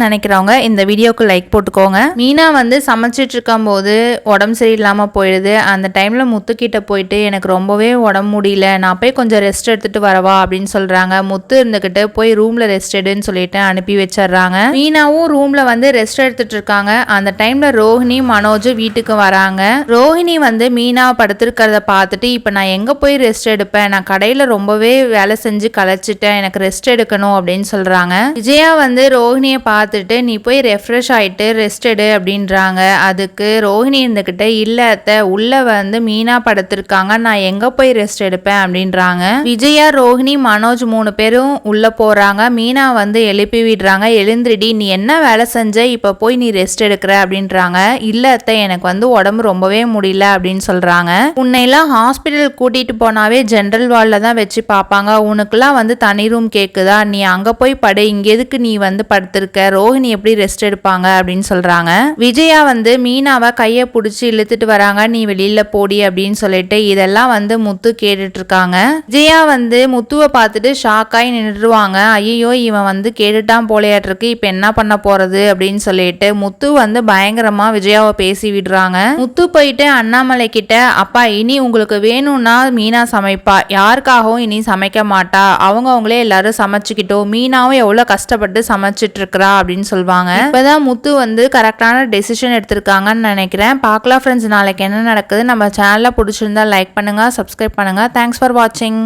நினைக்கிறவங்க இந்த வீடியோக்கு லைக் போட்டுக்கோங்க. மீனா வந்து சமைச்சிட்டு இருக்கும்போது உடம்பு சரியில்லாமல் போயிடுது. அந்த டைமில் முத்துக்கிட்ட போயிட்டு எனக்கு ரொம்பவே உடம்பு முடியல. நான் போய் கொஞ்சம் ரெஸ்ட் எடுத்துட்டு வரவா? அப்படின்னு சொல்கிறாங்க முத்து இருந்துக்கிட்டு போய் ரூமில் ரெஸ்ட் எடுன்னு சொல்லிட்டு அனுப்பி வச்சிடுறாங்க. மீனாவும் ரூமில் வந்து ரெஸ்ட் எடுத்துட்டு இருக்காங்க அந்த டைமில் ரோஹிணி மனோஜ் வீட்டுக்கு வராங்க. ரோஹிணி வந்து மீனா படுத்திருக்கிறத பார்த்துட்டு இப்போ நான் எங்கே போய் ரெஸ்ட் எடுப்பேன்? நான் கடையில் ரொம்பவே வேலை செஞ்சு களைச்சிட்டேன் எனக்கு ரெஸ்ட் எடுக்கணும். அப்படின்னு சொல்கிறாங்க விஜயா வந்து ரோஹிணியை பார்த்துட்டு நீ போய் ரெஃப்ரெஷ் ஆகிட்டு ரெஸ்ட் எடு அப்படின்றாங்க. அதுக்கு ரோஹிணி இருந்துக்கிட்ட இல்லை அத்தை உள்ளே வந்து மீனா படுத்திருக்காங்க. நான் எங்கே போய் ரெஸ்ட் எடுப்பேன்? அப்படின்றாங்க. விஜயா ரோஹிணி மனோஜ் மூணு பேரும் உள்ளே போகிறாங்க மீனா வந்து எழுப்பி விடுறாங்க. எழுந்திரிடி நீ என்ன வேலை செஞ்ச? இப்போ போய் நீ ரெஸ்ட் எடுக்கிற அப்படின்றாங்க. இல்லை அத்தை எனக்கு வந்து உடம்பு ரொம்பவே முடியல அப்படின்னு சொல்கிறாங்க உன்னையெல்லாம் ஹாஸ்பிட்டல் கூட்டிகிட்டு போனாவே ஜென்ரல் வார்டில் தான் வச்சு பார்ப்பாங்க. உனக்குலாம் வந்து தனி ரூம் கேட்குதா நீ அங்கே போய் படு. இங்கே எதுக்கு நீ வந்து படுத்திருக்க? ரோஹிணி எப்படி ரெஸ்ட் எடுப்பாங்க அப்படின்னு சொல்றாங்க. விஜயா வந்து மீனாவை கையை பிடிச்சி இழுத்துட்டு வராங்க. நீ வெளியில போடி அப்படின்னு சொல்லிட்டு இதெல்லாம் வந்து முத்து கேட்டுட்டு இருக்காங்க. விஜயா வந்து முத்துவை பார்த்துட்டு ஷாக் ஆகி நின்றுடுவாங்க. ஐயோ இவன் வந்து கேட்டுட்டான் போலையாட்டிருக்கு. இப்போ என்ன பண்ண போறது அப்படின்னு சொல்லிட்டு முத்து வந்து பயங்கரமா விஜயாவை பேசி விடுறாங்க. முத்து போயிட்டு அண்ணாமலை கிட்ட அப்பா இனி உங்களுக்கு வேணும்னா மீனா சமைப்பா. யாருக்காகவும் இனி சமைக்க மாட்டா. அவங்க அவங்களே எல்லாரும் சமைச்சுக்கிட்டோம். மீனாவும் எவ்வளவு கஷ்டப்பட்டு சமைச்சிட்டு இருக்கிறா. அப்படின்னு சொல்லுவாங்க இப்போதான் முத்து வந்து கரெக்டான டெசிஷன் எடுத்திருக்காங்கன்னு நினைக்கிறேன். பார்க்கலாம் ஃப்ரெண்ட்ஸ் நாளைக்கு என்ன நடக்குது? நம்ம சேனலில் பிடிச்சிருந்தா லைக் பண்ணுங்கள் சப்ஸ்கிரைப் பண்ணுங்க. தேங்க்ஸ் ஃபார் வாட்சிங்